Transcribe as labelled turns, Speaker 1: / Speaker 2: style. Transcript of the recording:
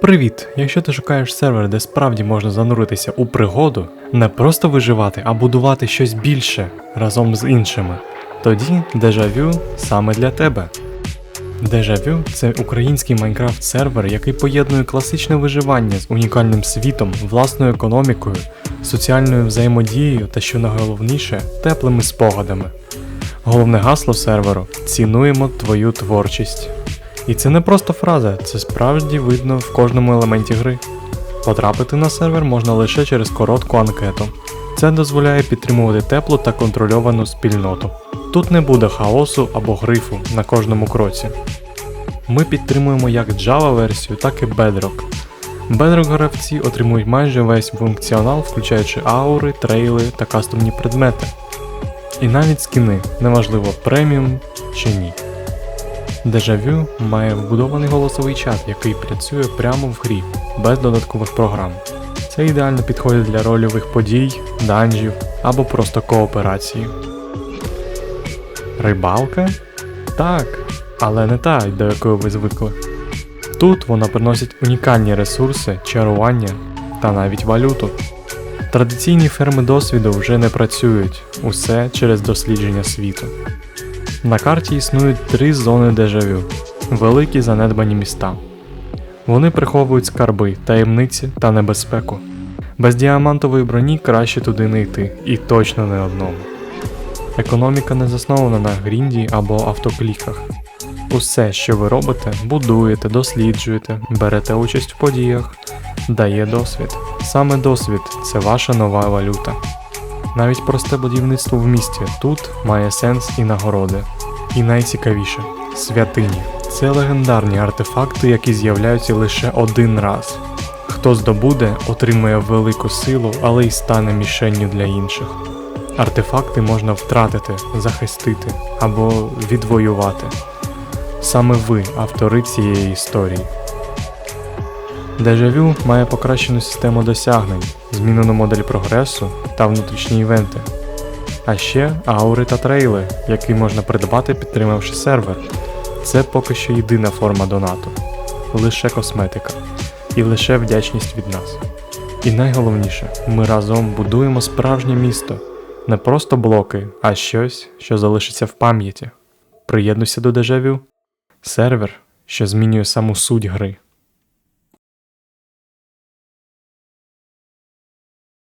Speaker 1: Привіт! Якщо ти шукаєш сервер, де справді можна зануритися у пригоду, не просто виживати, а будувати щось більше разом з іншими, тоді Дежавю саме для тебе. Дежавю це український Майнкрафт сервер, який поєднує класичне виживання з унікальним світом, власною економікою, соціальною взаємодією та, що найголовніше, теплими спогадами. Головне гасло серверу цінуємо твою творчість. І це не просто фраза, це справді видно в кожному елементі гри. Потрапити на сервер можна лише через коротку анкету. Це дозволяє підтримувати теплу та контрольовану спільноту. Тут не буде хаосу або грифу на кожному кроці. Ми підтримуємо як Java версію, так і Bedrock. Bedrock гравці отримують майже весь функціонал, включаючи аури, трейли та кастомні предмети. І навіть скіни, неважливо преміум чи ні. Дежавю має вбудований голосовий чат, який працює прямо в грі, без додаткових програм. Це ідеально підходить для рольових подій, данжів або просто кооперації. Рибалка? Так, але не та, до якої ви звикли. Тут вона приносить унікальні ресурси, чарування та навіть валюту. Традиційні ферми досвіду вже не працюють, усе через дослідження світу. На карті існують три зони дежавю великі занедбані міста. Вони приховують скарби, таємниці та небезпеку. Без діамантової броні краще туди не йти, і точно не одному. Економіка не заснована на грінді або автокліках. Усе, що ви робите, будуєте, досліджуєте, берете участь в подіях, дає досвід. Саме досвід це ваша нова валюта. Навіть просте будівництво в місті тут має сенс і нагороди. І найцікавіше святині. Це легендарні артефакти, які з'являються лише один раз. Хто здобуде, отримує велику силу, але й стане мішенню для інших. Артефакти можна втратити, захистити або відвоювати. Саме ви автори цієї історії. Дежавю має покращену систему досягнень, змінену модель прогресу та внутрішні івенти. А ще аури та трейли, які можна придбати, підтримавши сервер. Це поки що єдина форма донату, лише косметика і лише вдячність від нас. І найголовніше, ми разом будуємо справжнє місто, не просто блоки, а щось, що залишиться в пам'яті. Приєднуйся до дежавю. Сервер, що змінює саму суть гри.